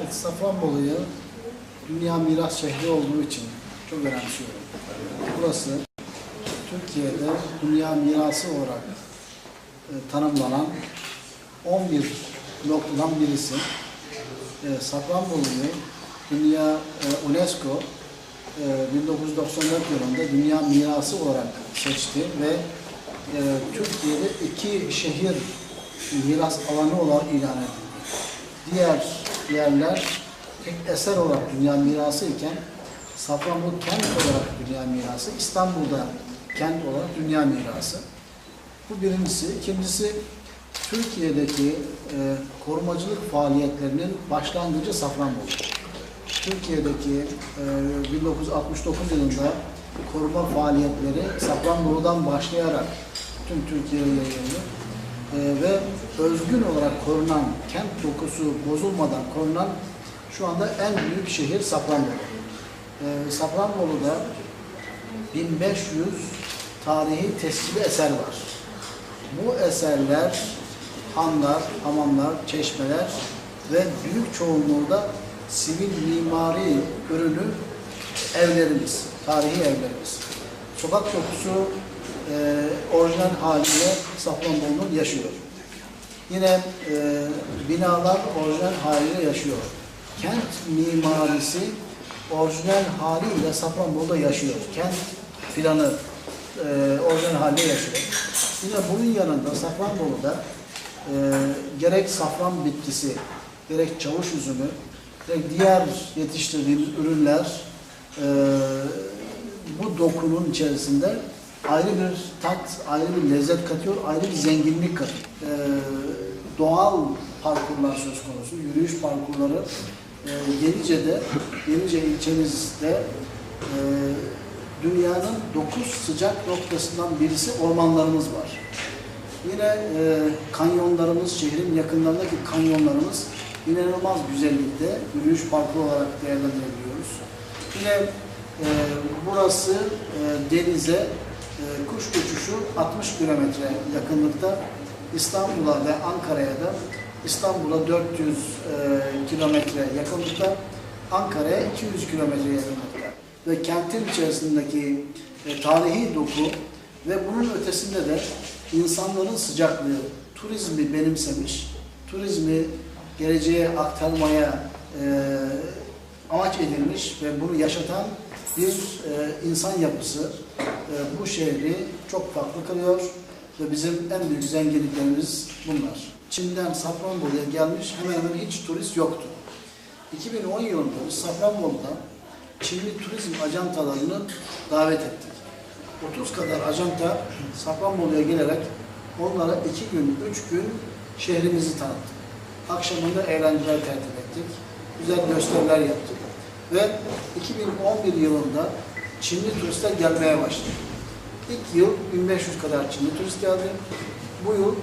Evet, Safranbolu'yu dünya miras şehri olduğu için çok önemsiyorum. Burası Türkiye'de dünya mirası olarak e, tanımlanan 11 noktadan birisi. E, Safranbolu'yu dünya e, UNESCO e, 1994 yılında dünya mirası olarak seçti ve e, Türkiye'de iki şehir miras alanı olarak ilan edildi. Diğer yerler tek eser olarak dünya mirası iken Safranbolu kent olarak dünya mirası, İstanbul'da kent olarak dünya mirası. Bu birincisi. İkincisi Türkiye'deki e, korumacılık faaliyetlerinin başlangıcı Safranbolu. Türkiye'deki e, 1969 yılında koruma faaliyetleri Safranbolu'dan başlayarak tüm Türkiye'ye yayıldı. E, ve özgün olarak korunan, kent dokusu bozulmadan korunan şu anda en büyük şehir Safranbolu. E, Safranbolu'da 1500 tarihi tescilli eser var. Bu eserler hanlar, hamamlar, çeşmeler ve büyük çoğunluğu da sivil mimari ürünü evlerimiz, tarihi evlerimiz. Sokak dokusu e, orijinal haliyle Safranbolu'nun yaşıyor. Yine e, binalar orijinal haliyle yaşıyor. Kent mimarisi orijinal haliyle Safranbolu'da yaşıyor. Kent planı e, orijinal haliyle yaşıyor. Yine bunun yanında Safranbolu'da e, gerek safran bitkisi, gerek çavuş üzümü, gerek diğer yetiştirdiğimiz ürünler e, bu dokunun içerisinde ayrı bir tat, ayrı bir lezzet katıyor, ayrı bir zenginlik katıyor. E, doğal parkurlar söz konusu, yürüyüş parkurları e, Yenice'de, Yenice ilçemizde e, dünyanın dokuz sıcak noktasından birisi ormanlarımız var. Yine e, kanyonlarımız, şehrin yakınlarındaki kanyonlarımız inanılmaz güzellikte yürüyüş parkuru olarak değerlendirebiliyoruz. Yine e, burası e, denize kuş uçuşu 60 kilometre yakınlıkta İstanbul'a ve Ankara'ya da İstanbul'a 400 e, kilometre yakınlıkta, Ankara'ya 200 kilometre yakınlıkta. Ve kentin içerisindeki e, tarihi doku ve bunun ötesinde de insanların sıcaklığı, turizmi benimsemiş, turizmi geleceğe aktarmaya e, amaç edilmiş ve bunu yaşatan bir insan yapısı e, bu şehri çok farklı kılıyor ve bizim en büyük zenginliklerimiz bunlar. Çin'den Safranbolu'ya gelmiş hemen hemen hiç turist yoktu. 2010 yılında biz Safranbolu'da Çinli turizm ajantalarını davet ettik. 30 kadar ajanta Safranbolu'ya gelerek onlara 2 gün, 3 gün şehrimizi tanıttık. Akşamında eğlenceler tertip ettik. Güzel gösteriler yaptık. Ve 2011 yılında Çinli turistler gelmeye başladı. İlk yıl 1500 kadar Çinli turist geldi. Bu yıl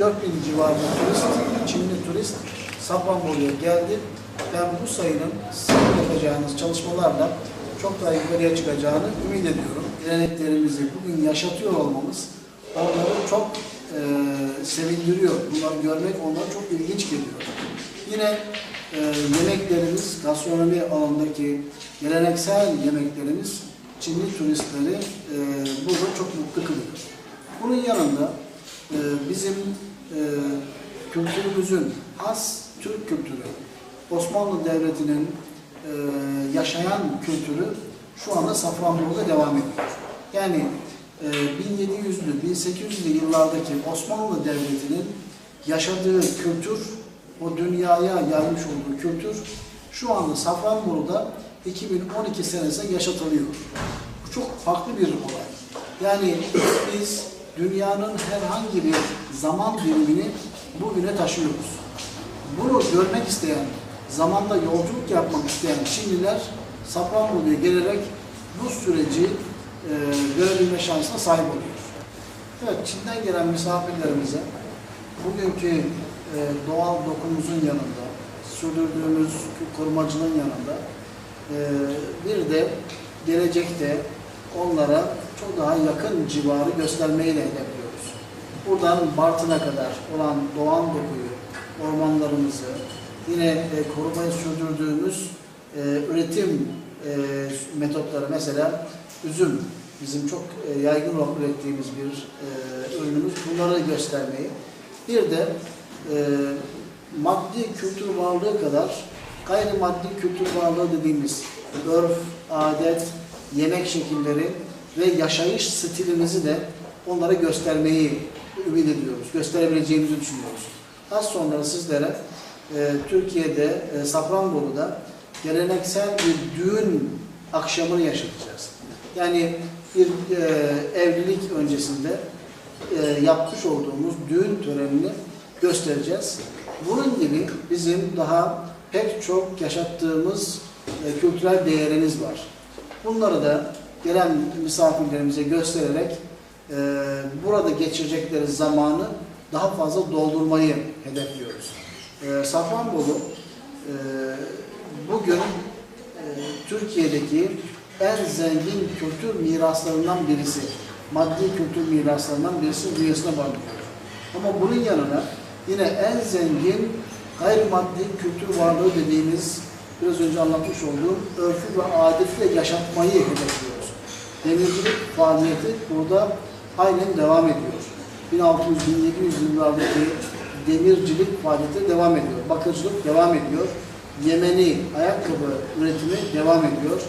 3500-4000 civarında turist, Çinli turist Safranbolu'ya geldi. Ben bu sayının sizin yapacağınız çalışmalarla çok daha yukarıya çıkacağını ümit ediyorum. Geleneklerimizi bugün yaşatıyor olmamız onları çok e, sevindiriyor. Bunları görmek onlara çok ilginç geliyor. Yine e, yemeklerimiz, gastronomi alanındaki geleneksel yemeklerimiz Çinli turistleri e, burada çok mutlu kılıyor. Bunun yanında e, bizim e, kültürümüzün has Türk kültürü, Osmanlı Devleti'nin e, yaşayan kültürü şu anda Safranbolu'da devam ediyor. Yani e, 1700'lü, 1800'lü yıllardaki Osmanlı Devleti'nin yaşadığı kültür, o dünyaya yaymış olduğu kültür şu anda Safranbolu'da 2012 senesinde yaşatılıyor. Bu çok farklı bir olay. Yani biz dünyanın herhangi bir zaman dilimini bugüne taşıyoruz. Bunu görmek isteyen, zamanda yolculuk yapmak isteyen Çinliler Safranbolu'ya gelerek bu süreci e, görebilme şansına sahip oluyor. Evet, Çin'den gelen misafirlerimize bugünkü e, doğal dokumuzun yanında, sürdürdüğümüz korumacılığın yanında e, bir de gelecekte onlara çok daha yakın civarı göstermeyi de hedefliyoruz. Buradan Bartın'a kadar olan doğal dokuyu, ormanlarımızı, yine e, korumayı sürdürdüğümüz e, üretim e, metotları mesela üzüm bizim çok e, yaygın olarak ürettiğimiz bir ürünümüz. Bunları göstermeyi. Bir de maddi kültür varlığı kadar gayrimaddi kültür varlığı dediğimiz örf, adet, yemek şekilleri ve yaşayış stilimizi de onlara göstermeyi ümit ediyoruz. Gösterebileceğimizi düşünüyoruz. Az sonra sizlere e, Türkiye'de, e, Safranbolu'da geleneksel bir düğün akşamını yaşatacağız. Yani bir e, evlilik öncesinde e, yapmış olduğumuz düğün törenini göstereceğiz. Bunun gibi bizim daha pek çok yaşattığımız e, kültürel değerimiz var. Bunları da gelen misafirlerimize göstererek e, burada geçirecekleri zamanı daha fazla doldurmayı hedefliyoruz. E, Safranbolu e, bugün e, Türkiye'deki en zengin kültür miraslarından birisi. Maddi kültür miraslarından birisi bünyesine barındırıyor. Ama bunun yanına yine en zengin gayrimaddi kültür varlığı dediğimiz biraz önce anlatmış olduğum örfü ve adetiyle yaşatmayı hedefliyoruz. Demircilik faaliyeti burada aynen devam ediyor. 1600-1700 yıllardaki demircilik faaliyeti devam ediyor. Bakırcılık devam ediyor. Yemeni ayakkabı üretimi devam ediyor.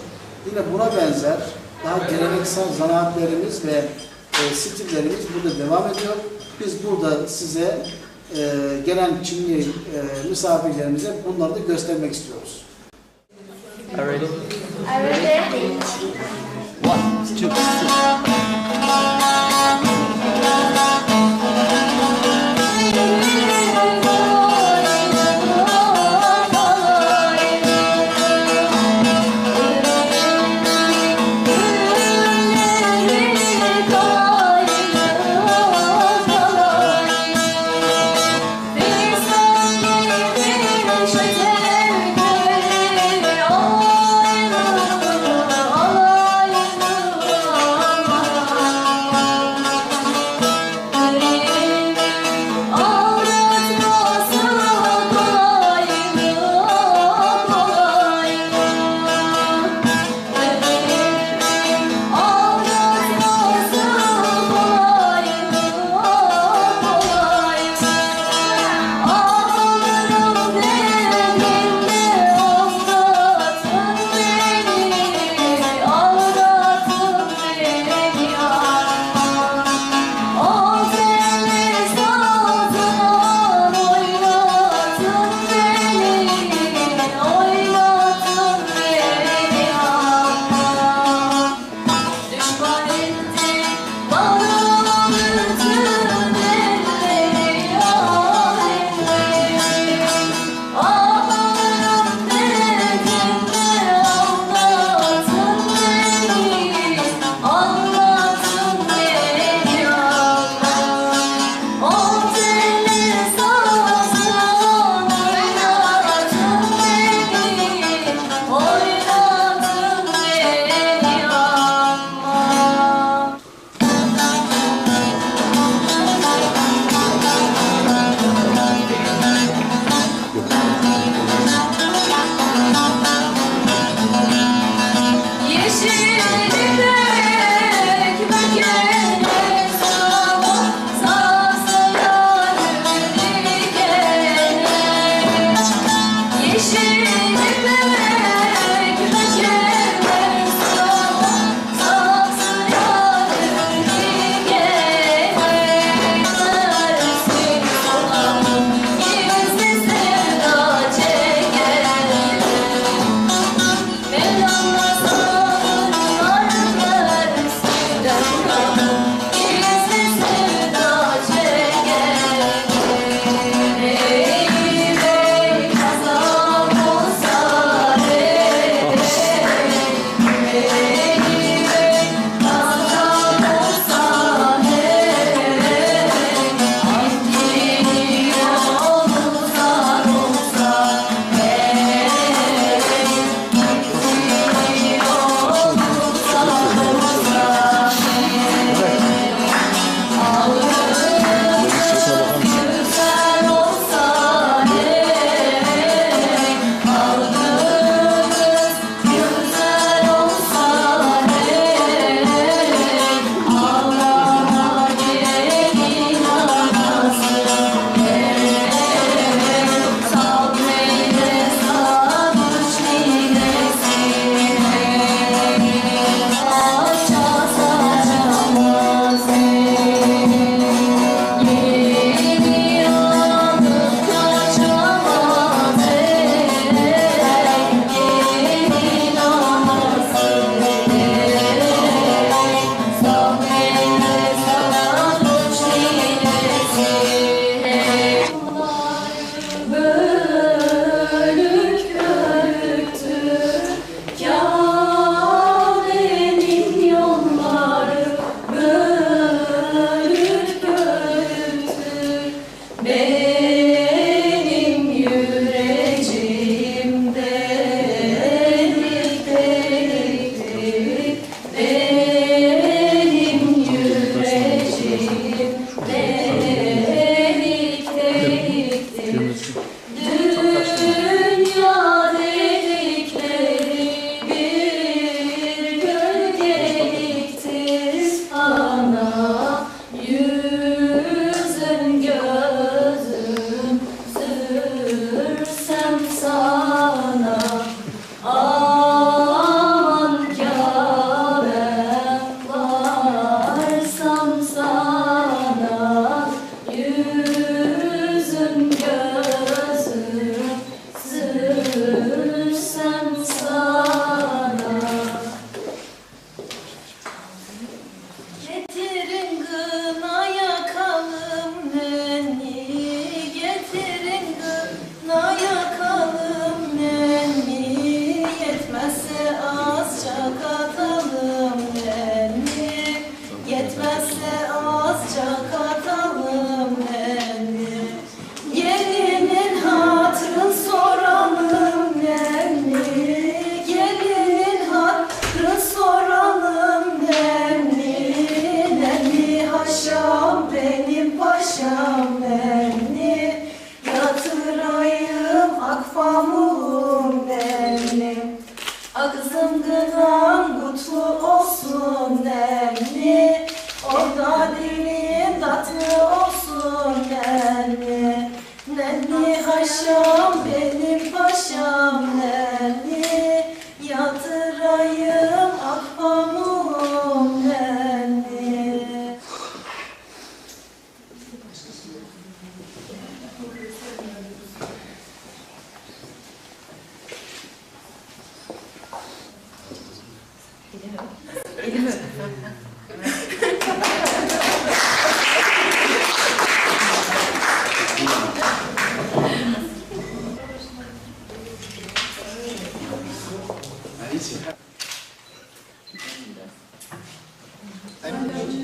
Yine buna benzer daha geleneksel zanaatlerimiz ve e, stillerimiz burada devam ediyor. Biz burada size gelen Çinli e, misafirlerimize bunları da göstermek istiyoruz. Are ready? I ready. One, two, three.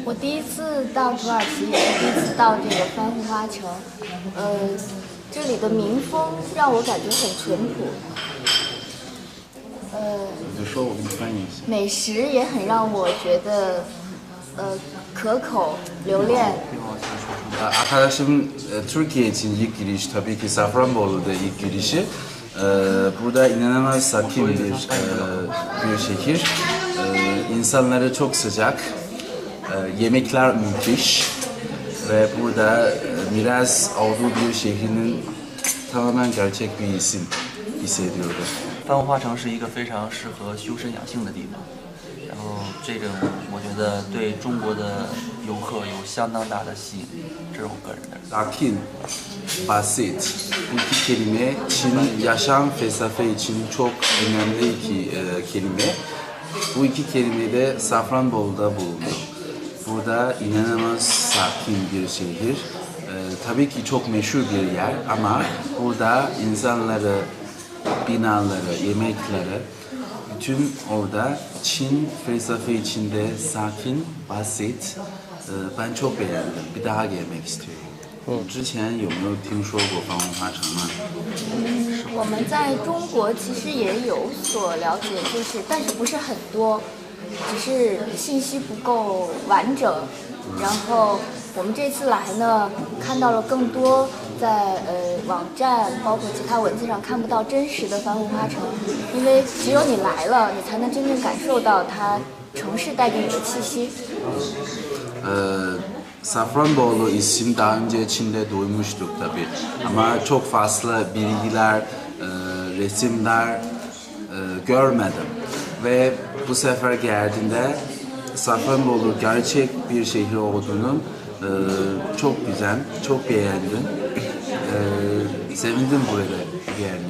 我第一次到土耳其，也是第一次到这个番红花城。呃，这里的民风让我感觉很淳朴。呃，你就说，我给你翻译一下。美食也很让我觉得，呃，可口留恋。 Arkadaşım e, Türkiye için ilk giriş tabii ki Safranbolu'da ilk girişi. E, Burada inanılmaz sakin bir e, bir şehir. E, İnsanları çok sıcak. E, Yemekler müthiş. Ve burada e, Miraz olduğu bir şehrinin tamamen gerçek bir isim hissediyorum. 番红花城是一个非常适合修身养性的地方，然后这个我觉得对中国的游客有相当大的吸引力，这是我个人的。Sakin, basit. Bu iki kelime Çin yaşam felsefe için çok önemli iki kelime. Bu iki kelime de Safranbolu'da bulunuyor. Burada inanılmaz sakin bir şehir. E, tabii ki çok meşhur bir yer ama burada insanları, binaları, yemekleri, bütün orada Çin felsefe içinde sakin, basit. E, ben çok beğendim. Bir daha gelmek istiyorum. 之前有没有听说过番红花城呢？我们在中国其实也有所了解，就是但是不是很多，只是信息不够完整。然后我们这次来呢，看到了更多在呃网站包括其他文字上看不到真实的番红花城，因为只有你来了，你才能真正感受到它城市带给你的气息。Ee, Safranbolu isim daha önce Çin'de duymuştuk tabi ama çok fazla bilgiler, e, resimler e, görmedim ve bu sefer geldiğinde Safranbolu gerçek bir şehir olduğunu e, çok güzel, çok beğendim. E, sevindim burada gelmeye.